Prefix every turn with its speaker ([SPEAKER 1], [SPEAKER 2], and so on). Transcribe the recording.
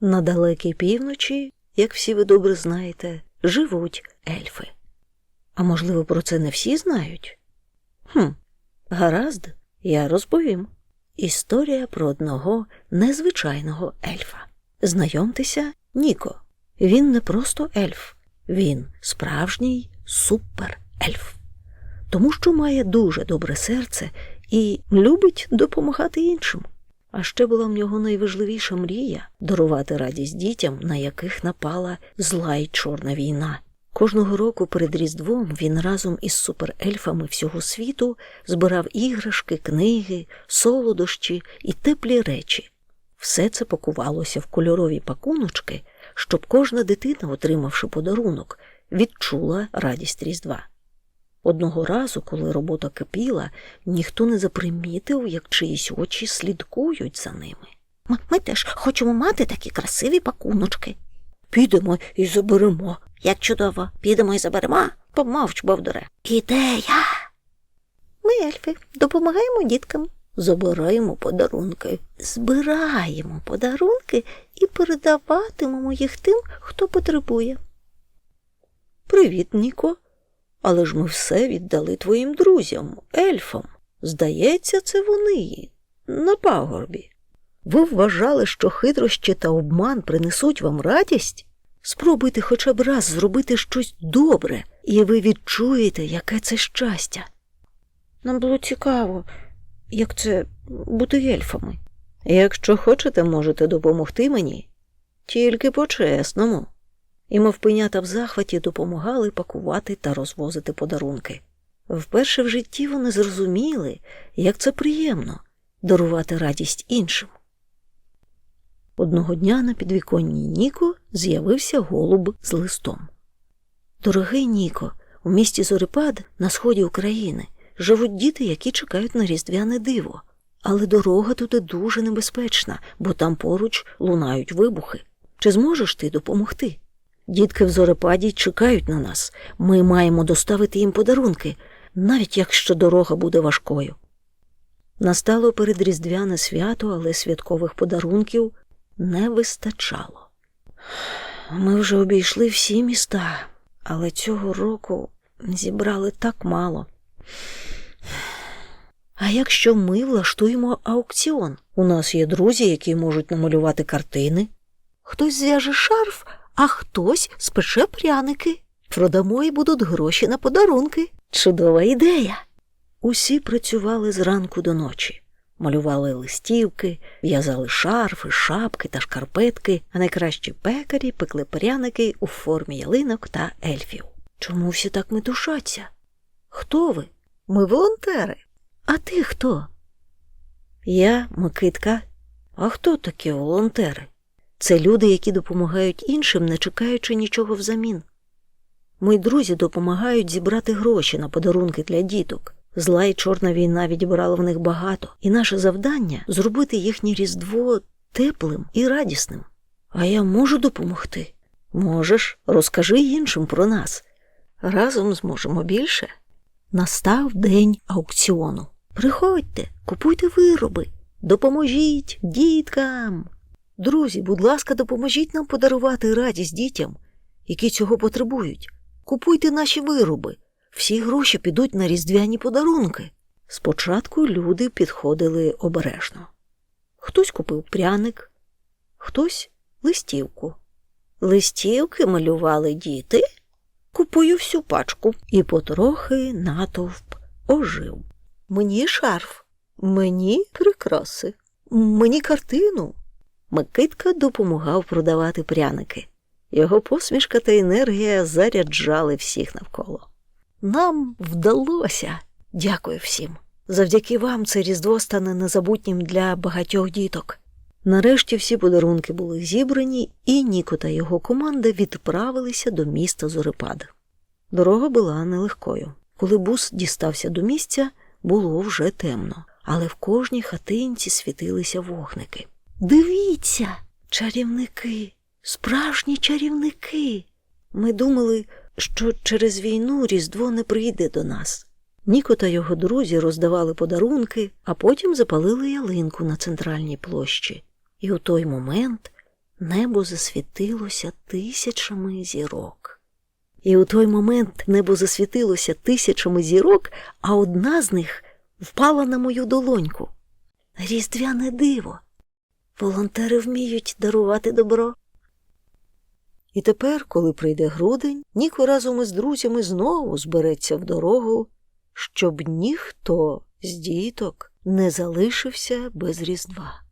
[SPEAKER 1] На далекій півночі, як всі ви добре знаєте, живуть ельфи. А можливо, про це не всі знають? Хм, гаразд, я розповім. Історія про одного незвичайного ельфа. Знайомтеся, Ніко. Він не просто ельф, він справжній суперельф. Тому що має дуже добре серце і любить допомагати іншим. А ще була в нього найважливіша мрія дарувати радість дітям, на яких напала зла й чорна війна. Кожного року перед Різдвом він разом із суперельфами всього світу збирав іграшки, книги, солодощі і теплі речі. Все це пакувалося в кольорові пакуночки, щоб кожна дитина, отримавши подарунок, відчула радість Різдва. Одного разу, коли робота кипіла, ніхто не запримітив, як чиїсь очі слідкують за ними.
[SPEAKER 2] Ми, ми теж хочемо мати такі красиві пакуночки.
[SPEAKER 1] Підемо і заберемо.
[SPEAKER 2] Як чудово, підемо і заберемо.
[SPEAKER 1] Помовч, Бовдуре.
[SPEAKER 2] Ідея. Ми, ельфи, допомагаємо діткам,
[SPEAKER 1] Забираємо подарунки.
[SPEAKER 2] збираємо подарунки і передаватимемо їх тим, хто потребує.
[SPEAKER 1] Привіт, Ніко. Але ж ми все віддали твоїм друзям, ельфам. Здається, це вони на пагорбі. Ви вважали, що хитрощі та обман принесуть вам радість? Спробуйте хоча б раз зробити щось добре, і ви відчуєте, яке це щастя. Нам було цікаво, як це бути ельфами. Якщо хочете, можете допомогти мені, тільки по-чесному. І мовпенята в захваті допомагали пакувати та розвозити подарунки. Вперше в житті вони зрозуміли, як це приємно дарувати радість іншим. Одного дня на підвіконні Ніко з'явився голуб з листом. Дорогий Ніко, у місті Зорипад на сході України живуть діти, які чекають на різдвяне диво. Але дорога туди дуже небезпечна, бо там поруч лунають вибухи. Чи зможеш ти допомогти? Дітки в зорепаді чекають на нас. Ми маємо доставити їм подарунки, навіть якщо дорога буде важкою. Настало передріздвяне свято, але святкових подарунків не вистачало. Ми вже обійшли всі міста, але цього року зібрали так мало. А якщо ми влаштуємо аукціон? У нас є друзі, які можуть намалювати картини. Хтось зв'яже шарф, а хтось спече пряники. Продамо і будуть гроші на подарунки. Чудова ідея. Усі працювали зранку до ночі, малювали листівки, в'язали шарфи, шапки та шкарпетки, а найкращі пекарі пекли пряники у формі ялинок та ельфів. Чому всі так метушаться? Хто ви? Ми волонтери. А ти хто? Я Микитка. А хто такі волонтери? Це люди, які допомагають іншим, не чекаючи нічого взамін. Мої друзі допомагають зібрати гроші на подарунки для діток. Зла і чорна війна відібрала в них багато, і наше завдання зробити їхнє різдво теплим і радісним. А я можу допомогти? Можеш, розкажи іншим про нас. Разом зможемо більше. Настав день аукціону. Приходьте, купуйте вироби, допоможіть діткам. Друзі, будь ласка, допоможіть нам подарувати радість дітям, які цього потребують. Купуйте наші вироби. Всі гроші підуть на різдвяні подарунки. Спочатку люди підходили обережно. Хтось купив пряник, хтось листівку. Листівки малювали діти. Купую всю пачку. І потрохи натовп ожив. Мені шарф, мені прикраси, мені картину. Микитка допомагав продавати пряники. Його посмішка та енергія заряджали всіх навколо. Нам вдалося. Дякую всім. Завдяки вам це Різдво стане незабутнім для багатьох діток. Нарешті всі подарунки були зібрані, і Ніко та його команда відправилися до міста Зорипад. Дорога була нелегкою. Коли бус дістався до місця, було вже темно, але в кожній хатинці світилися вогники. Дивіться, чарівники, справжні чарівники. Ми думали, що через війну Різдво не прийде до нас. Ніко та його друзі роздавали подарунки, а потім запалили ялинку на центральній площі. І у той момент небо засвітилося тисячами зірок. І у той момент небо засвітилося тисячами зірок, а одна з них впала на мою долоньку. Різдвяне диво. Волонтери вміють дарувати добро. І тепер, коли прийде грудень, Ніко разом із друзями знову збереться в дорогу, щоб ніхто з діток не залишився без Різдва.